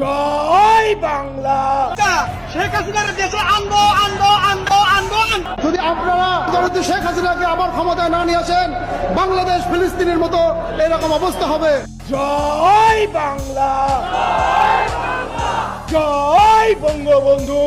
জয় বাংলা। শেখ হাসিনার দেশে আনব আনব আনব আনব যদি আপনারা শেখ হাসিনাকে আবার ক্ষমতায় না নিয়ে আসেন বাংলাদেশ ফিলিস্তিনের মতো এরকম অবস্থা হবে। জয় বাংলা। জয় বঙ্গবন্ধু।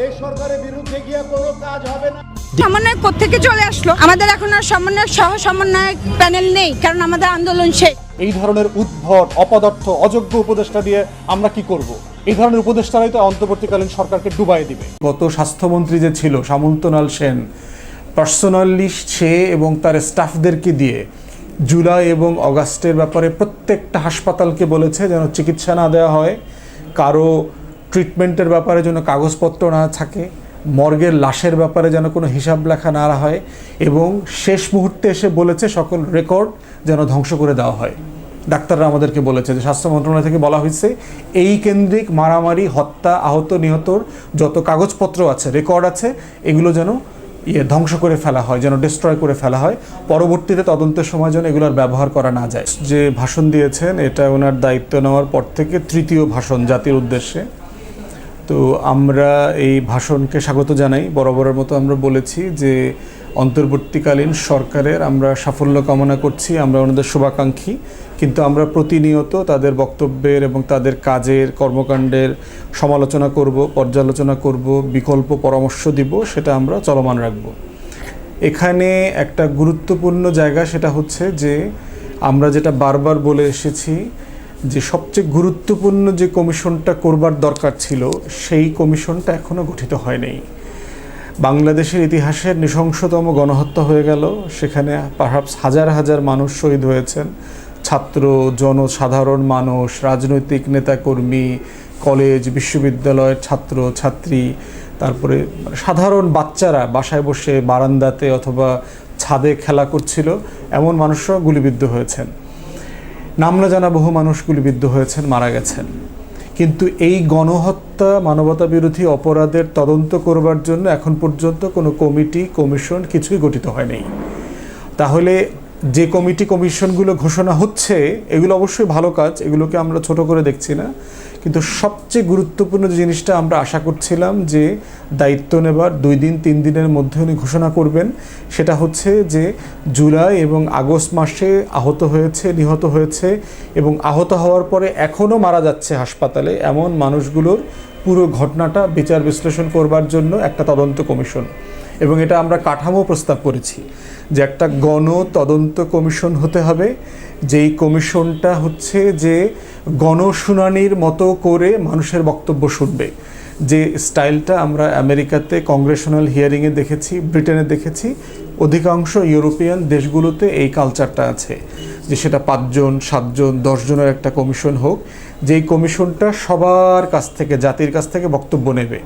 এই সরকারের বিরুদ্ধে গিয়ে কোনো কাজ হবে না। সমন্বয়ক কোথেকে চলে আসলো? আমাদের এখন আর সমন্বয়ক সহ সমন্বয়ক প্যানেল নেই কারণ আমাদের আন্দোলন শেষ। এই ধরনের উদ্ভট অপদার্থ অযোগ্য উপদেষ্টা দিয়ে আমরা কি করব? এই ধরনের উপদেষ্টারাই তো অন্তর্বর্তীকালীন সরকারকে ডুবাই দিবে। গত স্বাস্থ্যমন্ত্রী যে ছিল সামন্তলাল সেন পার্সোনালি সে এবং তার স্টাফদেরকে দিয়ে জুলাই এবং অগাস্টের ব্যাপারে প্রত্যেকটা হাসপাতালকে বলেছে যেন চিকিৎসা না দেওয়া হয় কারও ট্রিটমেন্টের ব্যাপারে যেন কাগজপত্র না থাকে। মর্গের লাশের ব্যাপারে যেন কোনো হিসাব লেখা না হয় এবং শেষ মুহূর্তে এসে বলেছে সকল রেকর্ড যেন ধ্বংস করে দেওয়া হয়। ডাক্তাররা আমাদেরকে বলেছে যে স্বাস্থ্য মন্ত্রণালয় থেকে বলা হয়েছে, এই কেন্দ্রিক মারামারি, হত্যা, আহত, নিহতর যত কাগজপত্র আছে, রেকর্ড আছে, এগুলো যেন ইয়ে ধ্বংস করে ফেলা হয়, যেন ডিস্ট্রয় করে ফেলা হয়। পরবর্তীতে তদন্তের সময় যেন এগুলোর ব্যবহার করা না যায়। যে ভাষণ দিয়েছেন, এটা ওনার দায়িত্ব নেওয়ার পর থেকে তৃতীয় ভাষণ জাতির উদ্দেশ্যে। তো আমরা এই ভাষণকে স্বাগত জানাই। বরাবরের মতো আমরা বলেছি যে অন্তর্বর্তীকালীন সরকারের আমরা সাফল্য কামনা করছি, আমরা ওনাদের শুভাকাঙ্ক্ষী। কিন্তু আমরা প্রতিনিয়ত তাদের বক্তব্যের এবং তাদের কাজের কর্মকাণ্ডের সমালোচনা করব, পর্যালোচনা করব, বিকল্প পরামর্শ দিব, সেটা আমরা চলমান রাখব। এখানে একটা গুরুত্বপূর্ণ জায়গা সেটা হচ্ছে যে আমরা যেটা বারবার বলে এসেছি যে সবচেয়ে গুরুত্বপূর্ণ যে কমিশনটা করবার দরকার ছিল, সেই কমিশনটা এখনও গঠিত হয়নি। বাংলাদেশের ইতিহাসের নৃশংসতম গণহত্যা হয়ে গেল। সেখানে পারহাপস হাজার হাজার মানুষ শহীদ হয়েছেন। ছাত্র, জনসাধারণ মানুষ, রাজনৈতিক নেতাকর্মী, কলেজ, বিশ্ববিদ্যালয়ের ছাত্র, ছাত্রী, তারপরে সাধারণ বাচ্চারা বাসায় বসে বারান্দাতে অথবা ছাদে খেলা করছিল। এমন মানুষরাও গুলিবিদ্ধ হয়েছেন। নাম না জানা বহু মানুষ গুলিবিদ্ধ হয়েছেন, মারা গেছেন। কিন্তু এই গণহত্যা মানবতা বিরোধী অপরাধের তদন্ত করবার জন্য এখন পর্যন্ত কোনো কমিটি, কমিশন কিছুই গঠিত হয়নি। তাহলে যে কমিটি, কমিশনগুলো ঘোষণা হচ্ছে, এগুলো অবশ্যই ভালো কাজ, এগুলোকে আমরা ছোট করে দেখছি না। কিন্তু সবচেয়ে গুরুত্বপূর্ণ যে জিনিসটা আমরা আশা করছিলাম যে দায়িত্ব নেবার দুই দিন, তিন দিনের মধ্যে উনি ঘোষণা করবেন, সেটা হচ্ছে যে জুলাই এবং আগস্ট মাসে আহত হয়েছে, নিহত হয়েছে এবং আহত হওয়ার পরে এখনও মারা যাচ্ছে হাসপাতালে এমন মানুষগুলোর পুরো ঘটনাটা বিচার বিশ্লেষণ করবার জন্য একটা তদন্ত কমিশন। এবং এটা আমরা কাঠামো প্রস্তাব করেছি যে একটা গণ তদন্ত কমিশন হতে হবে। যেই কমিশনটা হচ্ছে যে গণশুনানির মতো করে মানুষের বক্তব্য শুনবে। যে স্টাইলটা আমরা আমেরিকাতে কংগ্রেশনাল হিয়ারিংয়ে দেখেছি, ব্রিটেনে দেখেছি। অধিকাংশ ইউরোপিয়ান দেশগুলোতে এই কালচারটা আছে। যে সেটা পাঁচজন, সাতজন, দশজনের একটা কমিশন হোক, যেই কমিশনটা সবার কাছ থেকে, জাতির কাছ থেকে বক্তব্য নেবে।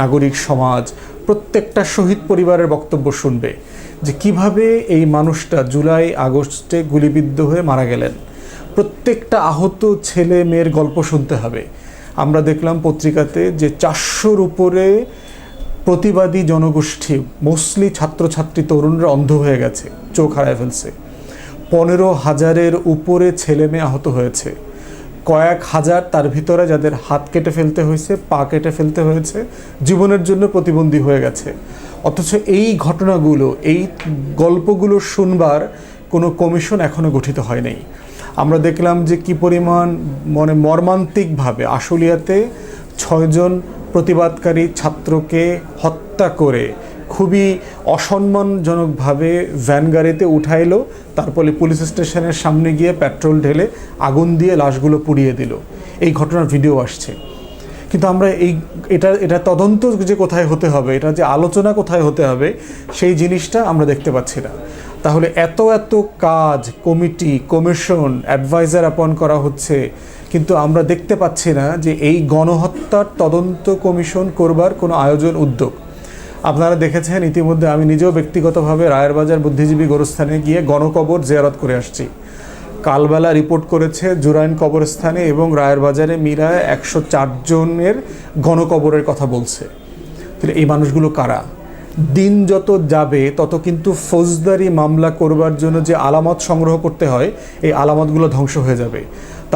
নাগরিক সমাজ প্রত্যেকটা শহীদ পরিবারের বক্তব্য শুনবে যে কীভাবে এই মানুষটা জুলাই আগস্টে গুলিবিদ্ধ হয়ে মারা গেলেন। প্রত্যেকটা আহত ছেলে মেয়ের গল্প শুনতে হবে। আমরা দেখলাম পত্রিকাতে যে চারশোর উপরে প্রতিবাদী জনগোষ্ঠী, মোস্টলি ছাত্রছাত্রী তরুণরা অন্ধ হয়ে গেছে, চোখ হারায় ফেলছে। পনেরো হাজারের উপরে ছেলে মেয়ে আহত হয়েছে। কয়েক হাজার তার ভিতরে যাদের হাত কেটে ফেলতে হয়েছে, পা কেটে ফেলতে হয়েছে, জীবনের জন্য প্রতিবন্ধী হয়ে গেছে। অথচ এই ঘটনাগুলো, এই গল্পগুলো শুনবার কোনো কমিশন এখনও গঠিত হয় নাই। আমরা দেখলাম যে কি পরিমাণ মানে মর্মান্তিকভাবে আশুলিয়াতে ছয়জন প্রতিবাদকারী ছাত্রকে হত্যা করে খুবই অসম্মানজনকভাবে ভ্যান গাড়িতে উঠাইলো, তারপরে পুলিশ স্টেশনের সামনে গিয়ে পেট্রোল ঢেলে আগুন দিয়ে লাশগুলো পুড়িয়ে দিল। এই ঘটনার ভিডিও আসছে। কিন্তু আমরা এই, এটা এটা তদন্ত যে কোথায় হতে হবে, এটা যে আলোচনা কোথায় হতে হবে, সেই জিনিসটা আমরা দেখতে পাচ্ছি না। তাহলে এত এত কাজ, কমিটি, কমিশন, অ্যাডভাইজার অ্যাপয়েন্ট করা হচ্ছে, কিন্তু আমরা দেখতে পাচ্ছি না যে এই গণহত্যার তদন্ত কমিশন করবার কোনো আয়োজন, উদ্যোগ। আপনারা দেখেছেন ইতিমধ্যে আমি নিজেও ব্যক্তিগতভাবে রায়েরবাজার বুদ্ধিজীবী গোরস্থানে গিয়ে গণকবর জিয়ারত করে আসছি। কালবেলা রিপোর্ট করেছে জুরাইন কবরস্থানে এবং রায়ের বাজারে মিরায় একশো জনের গণকবরের কথা বলছে। তাহলে এই মানুষগুলো কারা? দিন যত যাবে, তত কিন্তু ফৌজদারি মামলা করবার জন্য যে আলামত সংগ্রহ করতে হয়, এই আলামতগুলো ধ্বংস হয়ে যাবে।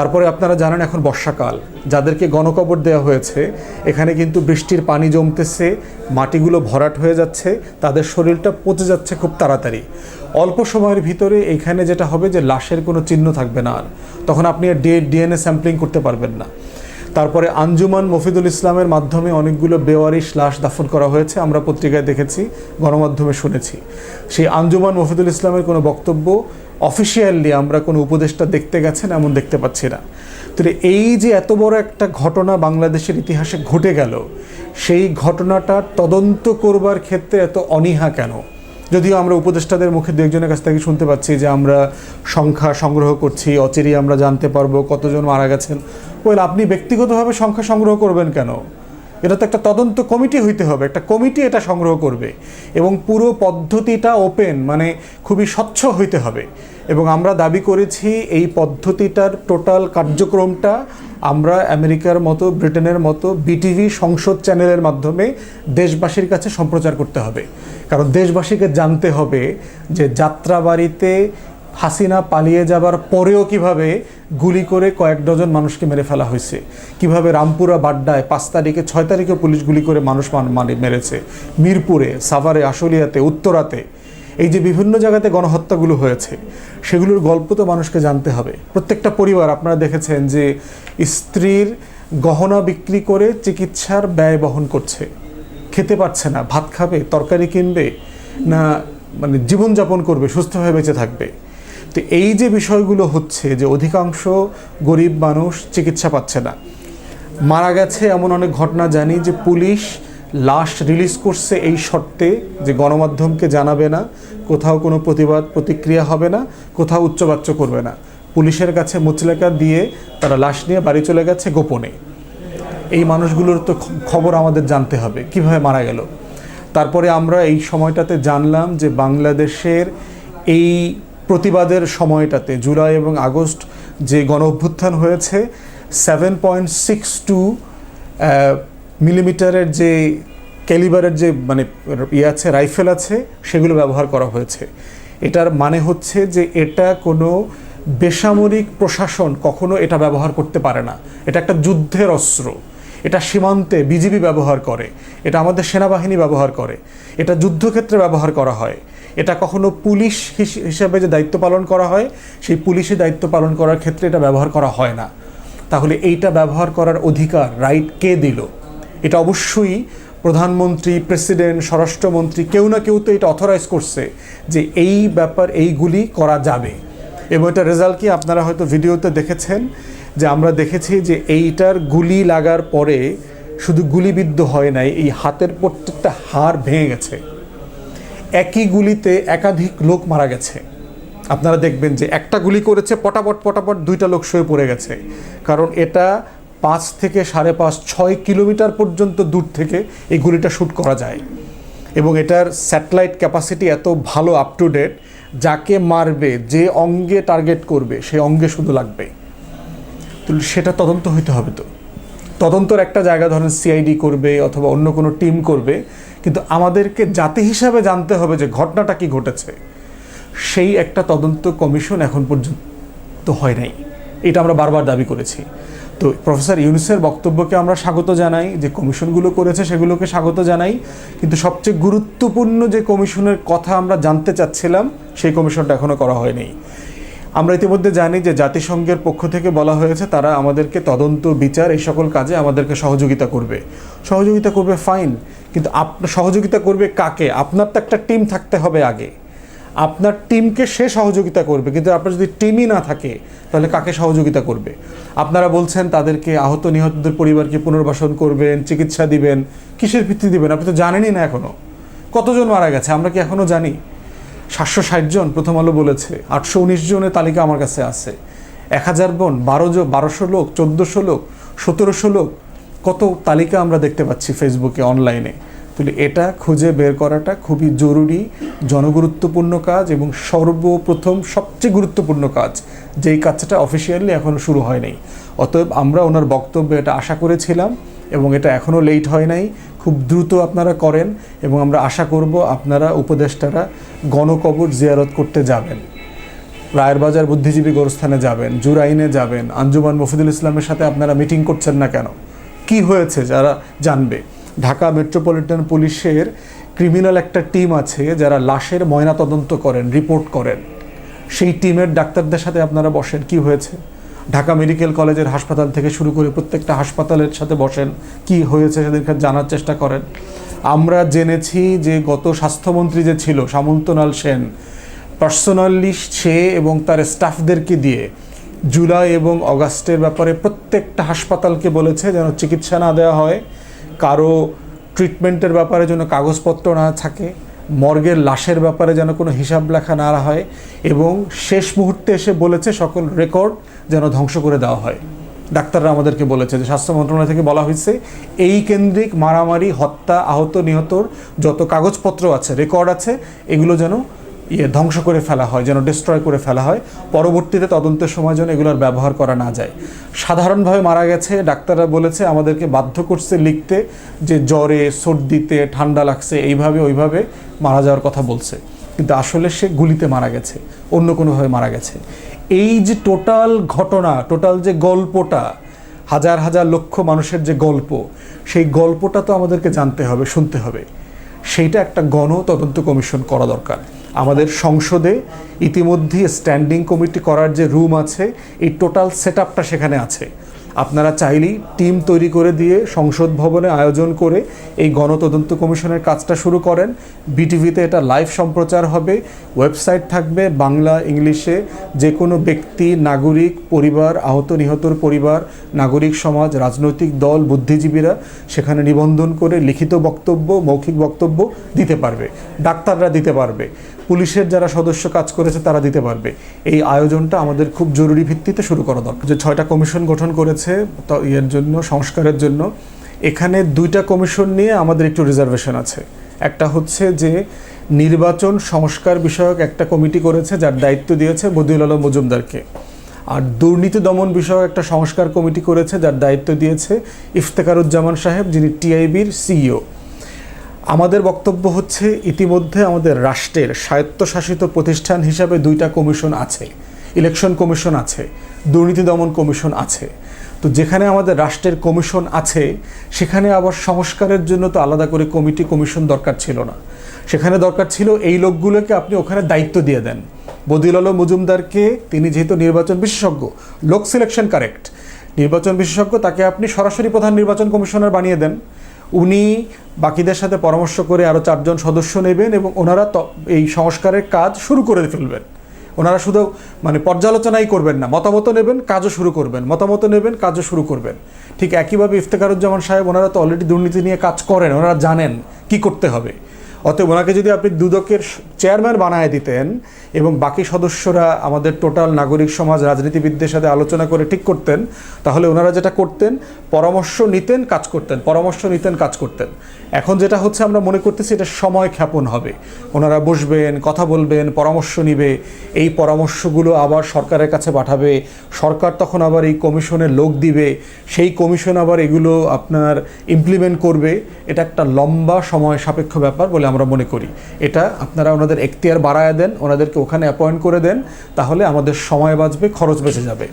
তারপরে আপনারা জানেন এখন বর্ষাকাল, যাদেরকে গণকবর দেওয়া হয়েছে, এখানে কিন্তু বৃষ্টির পানি জমতেছে, মাটিগুলো ভরাট হয়ে যাচ্ছে, তাদের শরীরটা পচে যাচ্ছে খুব তাড়াতাড়ি। অল্প সময়ের ভিতরে এখানে যেটা হবে যে লাশের কোনো চিহ্ন থাকবে না আর। তখন আপনি আর ডিএনএ স্যাম্পলিং করতে পারবেন না। তারপরে আঞ্জুমান মফিদুল ইসলামের মাধ্যমে অনেকগুলো বেওয়ারিশ লাশ দাফন করা হয়েছে, আমরা পত্রিকায় দেখেছি, গণমাধ্যমে শুনেছি। সেই আঞ্জুমান মফিদুল ইসলামের কোনো বক্তব্য অফিসিয়ালি আমরা কোনো উপদেষ্টা দেখতে গেছেন এমন দেখতে পাচ্ছি না। তো এই যে এত বড় একটা ঘটনা বাংলাদেশের ইতিহাসে ঘটে গেল, সেই ঘটনাটা তদন্ত করবার ক্ষেত্রে এত অনীহা কেন? যদিও আমরা উপদেষ্টাদের মুখে দু একজনের কাছ থেকে শুনতে পাচ্ছি যে আমরা সংখ্যা সংগ্রহ করছি, অচিরেই আমরা জানতে পারব কতজন মারা গেছেন। ওয়েল আপনি ব্যক্তিগতভাবে সংখ্যা সংগ্রহ করবেন কেন? এটা তো একটা তদন্ত কমিটি হইতে হবে, একটা কমিটি এটা সংগ্রহ করবে এবং পুরো পদ্ধতিটা ওপেন মানে খুবই স্বচ্ছ হইতে হবে। এবং আমরা দাবি করেছি এই পদ্ধতিটার টোটাল কার্যক্রমটা আমরা আমেরিকার মতো, ব্রিটেনের মতো বিটিভি সংসদ চ্যানেলের মাধ্যমে দেশবাসীর কাছে সম্প্রচার করতে হবে। কারণ দেশবাসীকে জানতে হবে যে যাত্রাবাড়িতে হাসিনা পালিয়ে যাবার পরেও কীভাবে গুলি করে কয়েক ডজন মানুষকে মেরে ফেলা হয়েছে? কীভাবে রামপুরা বাড্ডায় পাঁচ তারিখে, ছয় তারিখে পুলিশ গুলি করে মানুষ মান- মেরেছে? মিরপুরে, সাভারে, আশুলিয়াতে, উত্তরাতে, এই যে বিভিন্ন জায়গাতে গণহত্যাগুলো হয়েছে, সেগুলোর গল্প তো মানুষকে জানতে হবে। প্রত্যেকটা পরিবার, আপনারা দেখেছেন যে স্ত্রীর গহনা বিক্রি করে চিকিৎসার ব্যয় বহন করছে। খেতে পারছে না, ভাত খাবে, তরকারি কিনবে, না মানে জীবনযাপন করবে, সুস্থভাবে বেঁচে থাকবে। তো এই যে বিষয়গুলো হচ্ছে যে অধিকাংশ গরিব মানুষ চিকিৎসা পাচ্ছে না, মারা গেছে এমন অনেক ঘটনা জানি যে পুলিশ লাশ রিলিজ করছে এই শর্তে যে গণমাধ্যমকে জানাবে না, কোথাও কোনো প্রতিবাদ প্রতিক্রিয়া হবে না, কোথাও উচ্চবাচ্য করবে না। পুলিশের কাছে মুচলেকা দিয়ে তারা লাশ নিয়ে বাড়ি চলে গেছে গোপনে। এই মানুষগুলোর তো খবর আমাদের জানতে হবে, কীভাবে মারা গেল? তারপরে আমরা এই সময়টাতে জানলাম যে বাংলাদেশের এই প্রতিবাদের সময়টাতে জুলাই এবং আগস্ট যে গণ অভ্যুত্থান হয়েছে সেভেন পয়েন্ট সিক্স টু মিলিমিটারের যে ক্যালিবারের যে মানে ইয়ে আছে, রাইফেল আছে, সেগুলো ব্যবহার করা হয়েছে। এটার মানে হচ্ছে যে এটা কোনো বেসামরিক প্রশাসন কখনো এটা ব্যবহার করতে পারে না। এটা একটা যুদ্ধের অস্ত্র। এটা সীমান্তে বিজিবি ব্যবহার করে। এটা আমাদের সেনাবাহিনী ব্যবহার করে। এটা যুদ্ধক্ষেত্রে ব্যবহার করা হয়। এটা কখনো পুলিশ হিস- হিসাবে যে দায়িত্ব পালন করা হয়, সেই পুলিশে দায়িত্ব পালন করার ক্ষেত্রে এটা ব্যবহার করা হয় না। তাহলে এইটা ব্যবহার করার অধিকার, রাইট কে দিল? এটা অবশ্যই প্রধানমন্ত্রী, প্রেসিডেন্ট, স্বরাষ্ট্রমন্ত্রী, কেউ না কেউ তো এটা অথরাইজ করছে যে এই ব্যাপার, এইগুলি করা যাবে। এবং এটা রেজাল্ট কি আপনারা হয়তো ভিডিওতে দেখেছেন, যে আমরা দেখেছি যে এইটার গুলি লাগার পরে শুধু গুলিবিদ্ধ হয় নাই, এই হাতের প্রত্যেকটা হাড় ভেঙে গেছে। একই গুলিতে একাধিক লোক মারা গেছে। আপনারা দেখবেন যে একটা গুলি করেছে, পটাপট পটাপট দুইটা লোক শুয়ে পড়ে গেছে। কারণ এটা পাঁচ থেকে সাড়ে পাঁচ, ছয় কিলোমিটার পর্যন্ত দূর থেকে এই গুলিটা শ্যুট করা যায়। এবং এটার স্যাটেলাইট ক্যাপাসিটি এত ভালো আপ টু ডেট যাকে মারবে, যে অঙ্গে টার্গেট করবে সেই অঙ্গে শুধু লাগবে। তো সেটা তদন্ত হইতে হবে তো। তদন্তর একটা জায়গা ধরেন সিআইডি করবে অথবা অন্য কোনো টিম করবে কিন্তু আমাদেরকে জাতি হিসাবে জানতে হবে যে ঘটনাটা কি ঘটেছে। সেই একটা তদন্ত কমিশন এখন পর্যন্ত হয় নাই। এটা আমরা বারবার দাবি করেছি। তো প্রফেসর ইউনুসের বক্তব্যকে আমরা স্বাগত জানাই, যে কমিশনগুলো করেছে সেগুলোকে স্বাগত জানাই। কিন্তু সবচেয়ে গুরুত্বপূর্ণ যে কমিশনের কথা আমরা জানতে চাচ্ছিলাম, সেই কমিশনটা এখনও করা হয়নি। আমরা ইতিমধ্যে জানি যে জাতিসংঘের পক্ষ থেকে বলা হয়েছে, তারা আমাদেরকে তদন্ত, বিচার এই সকল কাজে আমাদেরকে সহযোগিতা করবে। সহযোগিতা করবে, ফাইন। কিন্তু আপনার সহযোগিতা করবে কাকে? আপনার তো একটা টিম থাকতে হবে আগে। আপনার টিমকে সে সহযোগিতা করবে। কিন্তু আপনার যদি টিমই না থাকে, তাহলে কাকে সহযোগিতা করবে? আপনারা বলছেন তাদেরকে আহত নিহতদের পরিবারকে পুনর্বাসন করবেন, চিকিৎসা দিবেন, কিসের ভিত্তি দিবেন? আপনি তো জানেনই না এখনও কতজন মারা গেছে? আমরা কি এখনও জানি? সাতশো ষাট জন, প্রথম আলো বলেছে। আটশো উনিশ জনের তালিকা আমার কাছে আছে। এক হাজার বোন, বারো বারোশো লোক, চোদ্দোশো লোক, সতেরোশো লোক কত তালিকা আমরা দেখতে পাচ্ছি ফেসবুকে, অনলাইনে। তাহলে এটা খুঁজে বের করাটা খুবই জরুরি, জনগুরুত্বপূর্ণ কাজ এবং সর্বপ্রথম সবচেয়ে গুরুত্বপূর্ণ কাজ, যেই কাজটা অফিসিয়ালি এখনও শুরু হয়নি। অতএব আমরা ওনার বক্তব্যে এটা আশা করেছিলাম এবং এটা এখনও লেট হয় নাই। খুব দ্রুত আপনারা করেন এবং আমরা আশা করব আপনারা, উপদেষ্টারা গণকবর জিয়ারত করতে যাবেন। রায়ের বাজার বুদ্ধিজীবী গোরস্থানে যাবেন, জুরাইনে যাবেন, আঞ্জুমান মফিদুল ইসলামের সাথে আপনারা মিটিং করছেন না কেন? কি হয়েছে যারা জানবে? ঢাকা মেট্রোপলিটন পুলিশের ক্রিমিনাল একটা টিম আছে যারা লাশের ময়নাতদন্ত করেন, রিপোর্ট করেন। সেই টিমের ডাক্তারদের সাথে আপনারা বসেন, কি হয়েছে? ঢাকা মেডিকেল কলেজের হাসপাতাল থেকে শুরু করে প্রত্যেকটা হাসপাতালের সাথে বসেন, কি হয়েছে সেদিনকে জানার চেষ্টা করেন। আমরা জেনেছি যে গত স্বাস্থ্যমন্ত্রী যে ছিল, সামন্তনাল সেন, পার্সোনালি সে এবং তার স্টাফদেরকে দিয়ে জুলাই এবং অগাস্টের ব্যাপারে প্রত্যেকটা হাসপাতালকে বলেছে যেন চিকিৎসা না দেওয়া হয়, কারও ট্রিটমেন্টের ব্যাপারে যেন কাগজপত্র না থাকে, মর্গের লাশের ব্যাপারে যেন কোনো হিসাব লেখা না হয় এবং শেষ মুহূর্তে এসে বলেছে সকল রেকর্ড যেন ধ্বংস করে দেওয়া হয়। ডাক্তাররা আমাদেরকে বলেছে যে স্বাস্থ্য মন্ত্রণালয় থেকে বলা হয়েছে, এই কেন্দ্রিক মারামারি, হত্যা, আহত, নিহতর যত কাগজপত্র আছে রেকর্ড আছে, এগুলো যেন ইয়ে ধ্বংস করে ফেলা হয়, যেন ডিস্ট্রয় করে ফেলা হয়। পরবর্তীতে তদন্তের সময় যেন এগুলোর ব্যবহার করা না যায়। সাধারণভাবে মারা গেছে, ডাক্তাররা বলেছে, আমাদেরকে বাধ্য করছে লিখতে যে জ্বরে, সর্দিতে, ঠান্ডা লাগছে, এইভাবে, ওইভাবে মারা যাওয়ার কথা বলছে। কিন্তু আসলে সে গুলিতে মারা গেছে, অন্য কোনোভাবে মারা গেছে। এই যে টোটাল ঘটনা, টোটাল যে গল্পটা, হাজার হাজার লক্ষ মানুষের যে গল্প, সেই গল্পটা তো আমাদেরকে জানতে হবে, শুনতে হবে। সেইটা একটা গণ তদন্ত কমিশন করা দরকার। আমাদের সংসদে ইতিমধ্যে স্ট্যান্ডিং কমিটি করার যে রুম আছে, এই টোটাল সেট সেখানে আছে। আপনারা চাইলেই টিম তৈরি করে দিয়ে সংসদ ভবনে আয়োজন করে এই গণতদন্ত কমিশনের কাজটা শুরু করেন। বিটিভিতে এটা লাইভ সম্প্রচার হবে। ওয়েবসাইট থাকবে বাংলা ইংলিশে। যে কোনো ব্যক্তি, নাগরিক, পরিবার, আহত নিহতর পরিবার, নাগরিক সমাজ, রাজনৈতিক দল, বুদ্ধিজীবীরা সেখানে নিবন্ধন করে লিখিত বক্তব্য, মৌখিক বক্তব্য দিতে পারবে। ডাক্তাররা দিতে পারবে। পুলিশের যারা সদস্য কাজ করেছে তারা দিতে পারবে। এই আয়োজনটা আমাদের খুব জরুরি ভিত্তিতে শুরু করা দরকার। যে ছয়টা কমিশন গঠন করেছে তো এর জন্য, সংস্কারের জন্য, এখানে দুইটা কমিশন নিয়ে আমাদের একটু রিজার্ভেশন আছে। একটা হচ্ছে যে নির্বাচন সংস্কার বিষয়ক একটা কমিটি করেছে যার দায়িত্ব দিয়েছে বদিউল আলম মজুমদারকে। আর দুর্নীতি দমন বিষয়ক একটা সংস্কার কমিটি করেছে যার দায়িত্ব দিয়েছে ইফতেখারুজ্জামান সাহেব, যিনি টিআইবির সিইও। আমাদের বক্তব্য হচ্ছে ইতিমধ্যে আমাদের রাষ্ট্রের স্বায়ত্তশাসিত প্রতিষ্ঠান হিসাবে দুইটা কমিশন আছে। ইলেকশন কমিশন আছে, দুর্নীতি দমন কমিশন আছে। তো যেখানে আমাদের রাষ্ট্রের কমিশন আছে, সেখানে আবার সংস্কারের জন্য তো আলাদা করে কমিটি, কমিশন দরকার ছিল না। সেখানে দরকার ছিল এই লোকগুলোকে আপনি ওখানে দায়িত্ব দিয়ে দেন। বদিউল আলম মজুমদারকে তিনি যেহেতু নির্বাচন বিশেষজ্ঞ, লোক সিলেকশন কারেক্ট নির্বাচন বিশেষজ্ঞ, তাকে আপনি সরাসরি প্রধান নির্বাচন কমিশনার বানিয়ে দেন। উনি বাকিদের সাথে পরামর্শ করে আরও চারজন সদস্য নেবেন এবং ওনারা এই সংস্কারের কাজ শুরু করে ফেলবেন। ওনারা শুধু মানে পর্যালোচনাই করবেন না মতামত নেবেন, কাজও শুরু করবেন। মতামত নেবেন, কাজও শুরু করবেন। ঠিক একইভাবে ইফতেখারুজ্জামান সাহেব, ওনারা তো অলরেডি দুর্নীতি নিয়ে কাজ করেন, ওনারা জানেন কি করতে হবে। অতএব ওনাকে যদি আপনি দুদকের চেয়ারম্যান বানায় দিতেন এবং বাকি সদস্যরা আমাদের টোটাল নাগরিক সমাজ, রাজনীতিবিদদের সাথে আলোচনা করে ঠিক করতেন, তাহলে ওনারা যেটা করতেন, পরামর্শ নিতেন, কাজ করতেন। পরামর্শ নিতেন, কাজ করতেন। এখন যেটা হচ্ছে আমরা মনে করতেছি এটা সময় ক্ষেপণ হবে। ওনারা বসবেন, কথা বলবেন, পরামর্শ নিবে। এই পরামর্শগুলো আবার সরকারের কাছে পাঠাবে। সরকার তখন আবার এই কমিশনের লোক দিবে। সেই কমিশন আবার এগুলো আপনার ইমপ্লিমেন্ট করবে। এটা একটা লম্বা সময় সাপেক্ষ ব্যাপার বলে আমরা মনে করি। এটা আপনারা ওনাদের এখতিয়ার বাড়ায় দেন, ওনাদেরকে ওখানে অ্যাপয়েন্ট করে দেন, তাহলে আমাদের সময় বাঁচবে, খরচ বেঁচে যাবে।